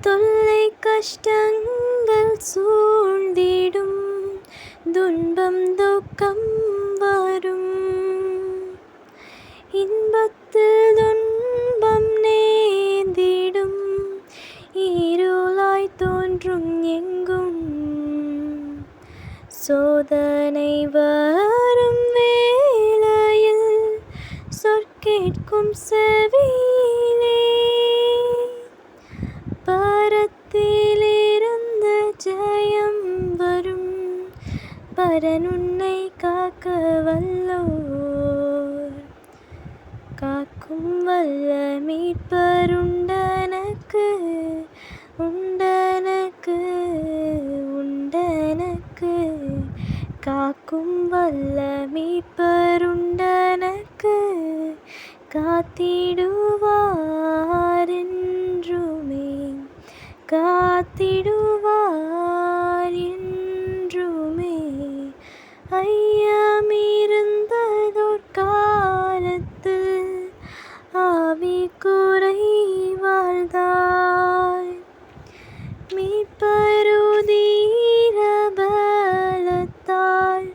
தொல்லை கஷ்டங்கள் சூழ்ந்திடும். துன்பம் துக்கம் வரும். இன்பத்தில் துன்பம் நேர்ந்திடும். இருளாய் தோன்றும் எங்கும். சோதனை வரும் வேளையில் சொற்கேட்கும் செவி பரனுன்னை காக்க வல்லோர். காக்கும் வல்ல மீட்பருண்டனக்கு உண்டனக்கு உண்டனக்கு காக்கும் வல்ல மீட்பருண்டனக்கு காத்திடுவார் என்றுமே. காத்திடுவார் ஐயமிருந்ததோர் காலத்து ஆவி குறை வாழ்ந்தாய். பலத்தால்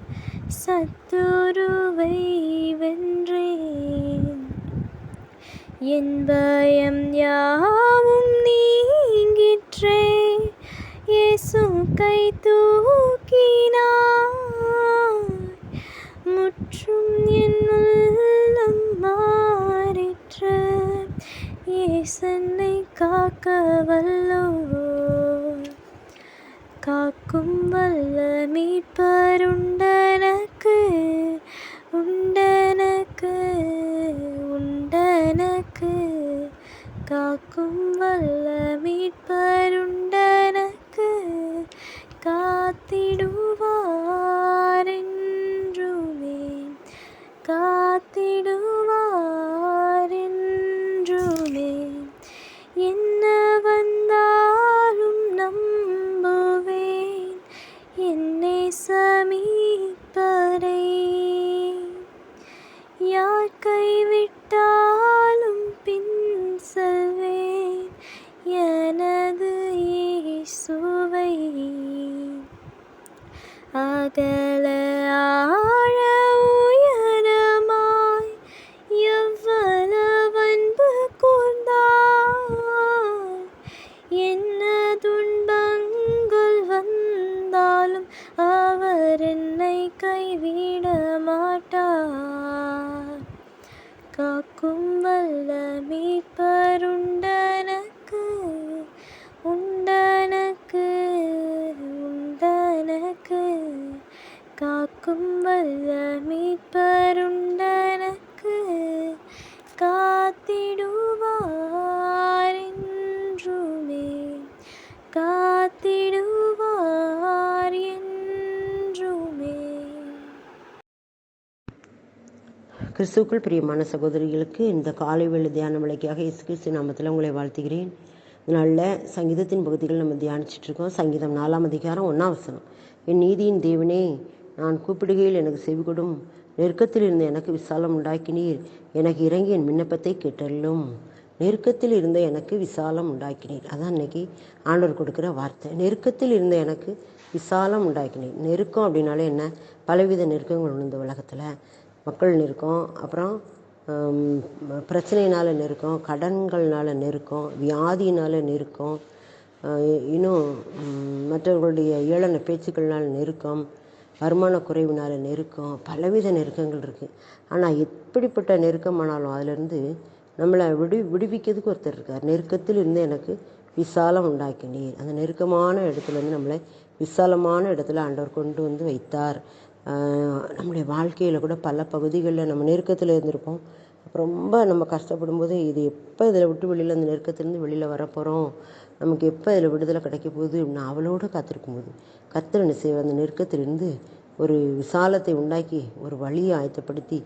சத்துருவை வென்றேன். என் பயம் யாவும் நீங்கிற்றே. இயேசு கை தூக்கினார். என்றும் என் உள்ளம் மாறிற்று. காக்க வல்லோ. காக்கும் வல்ல மீட்பருண்டனக்கு உண்டனக்கு உண்டனக்கு. காக்கும் வல்ல மீட்பருண்டனக்கு காத்திடுவார். என்னை காக்கும் வல்ல மீட்பருண்டனக்கு உண்டனக்கு உண்டனக்கு. காக்கும் வல்ல மீட்பர் கிறிஸ்துவுக்குள் பிரியமான சகோதரிகளுக்கு இந்த காலை வேளை தியான விளக்கியாக இயேசு கிறிஸ்து நாமத்தில் உங்களை வாழ்த்துகிறேன். நல்ல சங்கீதத்தின் பகுதிகள் நம்ம தியானிச்சிட்டு இருக்கோம். சங்கீதம் நாலாம் அதிகாரம் ஒன்றாம் வசனம். என் நீதியின் தேவனே நான் கூப்பிடுகையில் எனக்கு செவிகொடும் நெருக்கத்தில் இருந்த எனக்கு விசாலம் உண்டாக்கினீர். எனக்கு இறங்கி என் விண்ணப்பத்தை கேட்டல்லும் நெருக்கத்தில் இருந்த எனக்கு விசாலம் உண்டாக்கினீர். அதான் இன்னைக்கு ஆண்டவர் கொடுக்குற வார்த்தை. நெருக்கத்தில் இருந்த எனக்கு விசாலம் உண்டாக்கினீர். நெருக்கம் அப்படின்னாலே என்ன? பலவித நெருக்கங்கள் உணர்ந்த உலகத்தில். மக்கள் நெருக்கம் அப்புறம் பிரச்சனையினால் நெருக்கம் கடன்கள்னால நெருக்கம் வியாதியினால நெருக்கம் இன்னும் மற்றவர்களுடைய ஏளன பேச்சுக்கள்னால நெருக்கம் வருமான குறைவினால நெருக்கம் பலவித நெருக்கங்கள் இருக்குது ஆனால் எப்படிப்பட்ட நெருக்கமானாலும் அதிலிருந்து நம்மளை விடு விடுவிக்கிறதுக்கு ஒருத்தர் இருக்கார். நெருக்கத்தில் இருந்து எனக்கு விசாலம் உண்டாக்கினீர். அந்த நெருக்கமான இடத்துலருந்து நம்மளை விசாலமான இடத்துல ஆண்டவர் கொண்டு வந்து வைத்தார். நம்முடைய வாழ்க்கையில் கூட பல பகுதிகளில் நம்ம நெருக்கத்தில் இருந்திருப்போம். அப்போ ரொம்ப நம்ம கஷ்டப்படும் போது இது எப்போ இதில் விட்டு வெளியில் அந்த நெருக்கத்திலேருந்து வெளியில் வரப்போகிறோம் நமக்கு எப்போ இதில் விடுதலை கிடைக்க போகுது? அப்படின்னு அவளோடு காத்திருக்கும் போது கர்த்தர் என்ன செய்வார்? அந்த நெருக்கத்திலிருந்து ஒரு விசாலத்தை உண்டாக்கி ஒரு வழியை ஆயத்தப்படுத்தி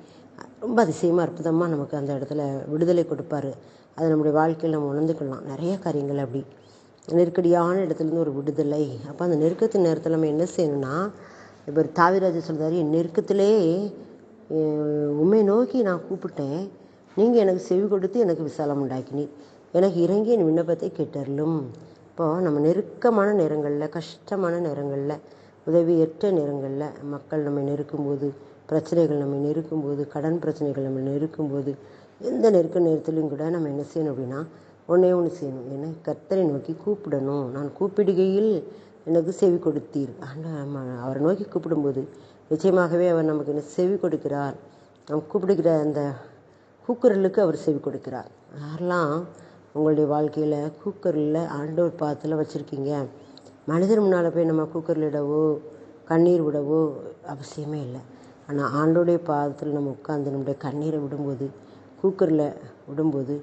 ரொம்ப அதிசயமாக அற்புதமாக நமக்கு அந்த இடத்துல விடுதலை கொடுப்பாரு. அதை நம்முடைய வாழ்க்கையில் நம்ம உணர்ந்துக்கலாம். நிறைய காரியங்கள் அப்படி. நெருக்கடியான இடத்துலேருந்து ஒரு விடுதலை. அப்போ அந்த நெருக்கத்தின் நேரத்தில் நம்ம என்ன செய்யணும்னா இப்போ தாவிராஜா சொல்றாரு என் நெருக்கத்திலே உண்மை நோக்கி நான் கூப்பிட்டேன். நீங்கள் எனக்கு செவி கொடுத்து எனக்கு விசாலம் உண்டாக்கினீர். எனக்கு இறங்கி என் விண்ணப்பத்தை கேட்டருளும். இப்போது நம்ம நெருக்கமான நேரங்களில் கஷ்டமான நேரங்களில் உதவியற்ற நேரங்களில் மக்கள் நம்மை நெருக்கும்போது பிரச்சனைகள் நம்மை நெருக்கும்போது கடன் பிரச்சனைகள் நம்ம நெருக்கும்போது எந்த நெருக்க நேரத்திலையும் கூட நம்ம என்ன செய்யணும் அப்படின்னா ஒன்றே ஒன்று செய்யணும். ஏன்னா கர்த்தரை நோக்கி கூப்பிடணும். நான் கூப்பிடுகையில் எனக்கு செவி கொடுத்தீர். ஆனால் அவரை நோக்கி கூப்பிடும்போது நிச்சயமாகவே அவர் நமக்கு என்ன செவி கொடுக்கிறார். நாம் கூப்பிடுகிற அந்த கூக்குரலுக்கு அவர் செவி கொடுக்கிறார். யாரெல்லாம் உங்களுடைய வாழ்க்கையில் கூக்குரலில் ஆண்டவர் பாதத்தில் வச்சுருக்கீங்க மனிதர் முன்னால் போய் நம்ம கூக்குரலிடவோ கண்ணீர் விடவோ அவசியமே இல்லை. ஆனால் ஆண்டோடைய பாதத்தில் நம்ம உட்காந்து நம்முடைய கண்ணீரை விடும்போது கூக்குரலை விடும்போது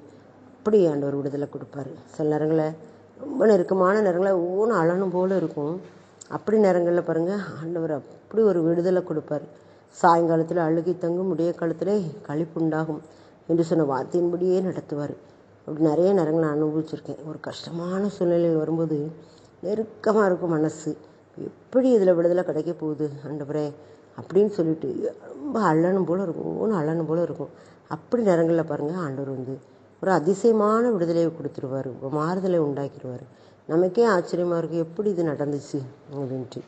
அப்படி ஆண்டவர் விடுதலை கொடுப்பாரு. சில நேரங்களில் ரொம்ப நெருக்கமான நேரங்களில் ஒவ்வொன்றும் அழணும் போல் இருக்கும். அப்படி நேரங்களில் பாருங்கள் ஆண்டவர் அப்படி ஒரு விடுதலை கொடுப்பார். சாயங்காலத்தில் அழுகி தங்கும் முடிய காலத்திலே கழிப்புண்டாகும் என்று சொன்ன வார்த்தையின்படியே நடத்துவார். அப்படி நிறைய நேரங்கள் நான் அனுபவிச்சிருக்கேன். ஒரு கஷ்டமான சூழ்நிலையில் வரும்போது நெருக்கமாக இருக்கும் மனசு. எப்படி இதில் விடுதலை கிடைக்க போகுது ஆண்டவரே அப்படின்னு சொல்லிட்டு ரொம்ப அழனும் போல் இருக்கும் ஒவ்வொன்றும் அழனும் போல் இருக்கும். அப்படி நேரங்களில் பாருங்கள் ஆண்டவர் வந்து ஒரு அதிசயமான விடுதலையை கொடுத்துருவார் மாறுதலை உண்டாக்கிடுவார் நமக்கே ஆச்சரியமாக இருக்குது எப்படி இது நடந்துச்சு அப்படின்ட்டு.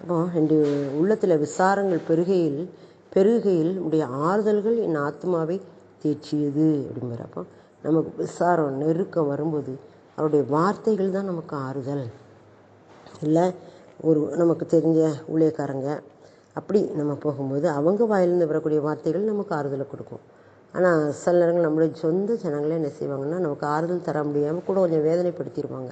அப்போ ரெண்டு உள்ளத்தில் விசாரங்கள் பெருகையில் பெருகையில் உடைய ஆறுதல்கள் என் ஆத்மாவை தேய்ச்சியது அப்படிங்கிற அப்போ நமக்கு விசாரம் நெருக்கம் வரும்போது அவருடைய வார்த்தைகள் தான் நமக்கு ஆறுதல். இல்லை ஒரு நமக்கு தெரிஞ்ச ஊழியக்காரங்க அப்படி நம்ம போகும்போது அவங்க வாயிலிருந்து வரக்கூடிய வார்த்தைகள் நமக்கு ஆறுதலை கொடுக்கும். ஆனால் சில நேரங்கள் நம்மளுடைய சொந்த ஜனங்களே என்ன செய்வாங்கன்னா நமக்கு ஆறுதல் தர முடியாமல் கூட கொஞ்சம் வேதனைப்படுத்திடுவாங்க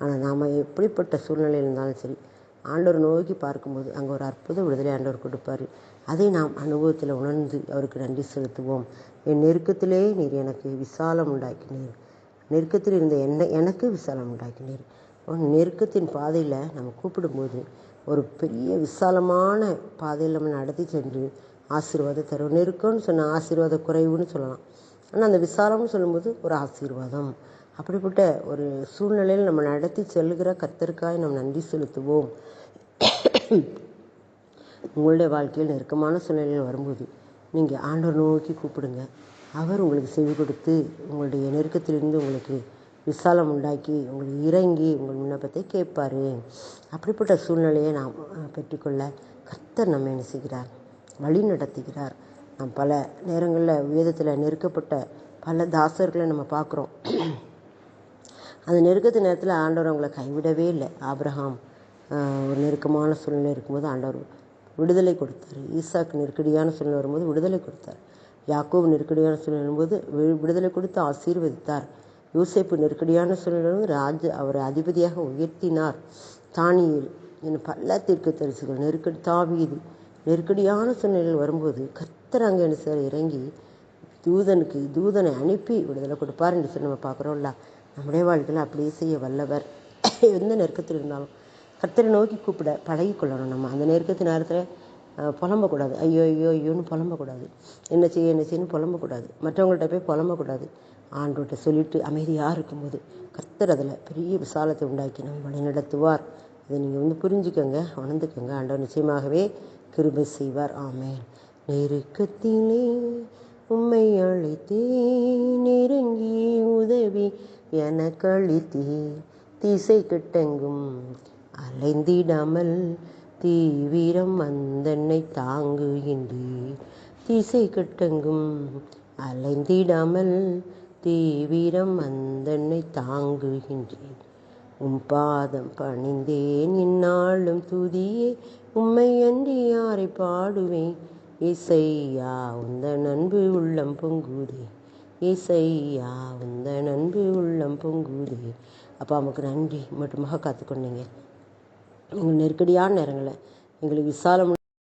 ஆனால் நாம் எப்படிப்பட்ட சூழ்நிலையில் இருந்தாலும் சரி ஆண்டவர் நோக்கி பார்க்கும்போது அங்கே ஒரு அற்புத விடுதலை ஆண்டவர் கொடுப்பார். அதை நாம் அனுபவத்தில் உணர்ந்து அவருக்கு நன்றி செலுத்துவோம். என் நெருக்கத்திலே நீர் எனக்கு விசாலம் உண்டாக்கினீர். நெருக்கத்தில் இருந்த என்ன எனக்கு விசாலம் உண்டாக்கினீர். நெருக்கத்தின் பாதையில் நம்ம கூப்பிடும்போது ஒரு பெரிய விசாலமான பாதையில் நம்ம நடத்தி சென்று ஆசீர்வாதம் தரும் நெருக்கம்னு சொன்ன ஆசீர்வாத குறைவுன்னு சொல்லலாம். ஆனால் அந்த விசாலம்னு சொல்லும்போது ஒரு ஆசீர்வாதம். அப்படிப்பட்ட ஒரு சூழ்நிலையில் நம்ம நடத்தி செல்கிற கத்தருக்காய் நம்ம நன்றி செலுத்துவோம். உங்களுடைய வாழ்க்கையில் நெருக்கமான சூழ்நிலையில் வரும்போது நீங்கள் ஆண்டவர் நோக்கி கூப்பிடுங்க. அவர் உங்களுக்கு செவி கொடுத்து உங்களுடைய நெருக்கத்திலிருந்து உங்களுக்கு விசாலம் உண்டாக்கி உங்களுக்கு இறங்கி உங்கள் விண்ணப்பத்தை கேட்பார். அப்படிப்பட்ட சூழ்நிலையை நாம் பெற்றுக்கொள்ள கர்த்தர் நம்ம என்ன செய்கிறார் வழி நடத்துகிறார் நாம் பல நேரங்களில் வேதத்தில் நெருக்கப்பட்ட பல தாசர்களை நம்ம பார்க்குறோம். அந்த நெருக்கத்து நேரத்தில் ஆண்டவர் அவங்கள கைவிடவே இல்லை. ஆப்ரஹாம் ஒரு நெருக்கமான சூழ்நிலை இருக்கும்போது ஆண்டவர் விடுதலை கொடுத்தார். ஈசாக் நெருக்கடியான சூழ்நிலை வரும்போது விடுதலை கொடுத்தார். யாக்கோவு நெருக்கடியான சூழ்நிலை வரும்போது விடுதலை கொடுத்து ஆசீர்வதித்தார். யோசேப்பு நெருக்கடியான சூழ்நிலை ராஜ அவரை அதிபதியாக உயர்த்தினார். தானியல் என் பல தீர்க்க தரிசுகள் நெருக்கடி தாவீது நெருக்கடியான சூழ்நிலையில் வரும்போது கத்தர் அங்கே என்ன சார் இறங்கி தூதனுக்கு தூதனை அனுப்பி விடுதலை கொடுப்பார் என்று சொல்லி நம்ம பார்க்குறோம்ல. நம்முடைய வாழ்க்கையில் அப்படியே செய்ய வல்லவர். எந்த நெருக்கத்தில் இருந்தாலும் கத்தரை நோக்கி கூப்பிட பழகிக்கொள்ளணும் நம்ம. அந்த நெருக்கத்து நேரத்தில் புலம்பக்கூடாது. ஐயோ ஐயோ ஐயோன்னு புலம்பக்கூடாது. என்ன செய்ய என்ன செய்யணும் புலம்பக்கூடாது. மற்றவங்கள்ட்ட போய் புலம்பக்கூடாது. ஆண்டோட்ட சொல்லிட்டு அமைதியாக இருக்கும்போது கத்தர் அதில் பெரிய விசாலத்தை உண்டாக்கி நம்ம வழி நடத்துவார். இதை நீங்கள் வந்து புரிஞ்சுக்கோங்க உணர்ந்துக்கோங்க. ஆண்டவர் நிச்சயமாகவே கிருபை செய்வார். ஆமேன். நெருக்கத்திலே உம்மை அழைத்தே நெருங்கி உதவி எனக்கு அளித்தே திசை கட்டெங்கும் அலைந்திடாமல் தீவிரம் வந்தன்னை தாங்குகின்றீர். திசை கட்டெங்கும் அலைந்திடாமல் தீவிரம் வந்தன்னை தாங்குகின்றேன் உம் பாதம் பணிந்தேன். இந்நாளும் துதியே உம்மை அன்றி யாரை பாடுவேன்? இசையா உந்த நன்பு உள்ளம் பொங்குதே. இசையா உந்த நன்பு உள்ளம் பொங்குதே. அப்பா அம்மாவுக்கு நன்றி. மட்டுமாக காத்துக்கொண்டீங்க. எங்கள் நெருக்கடியான நேரங்களை எங்களுக்கு விசாலம்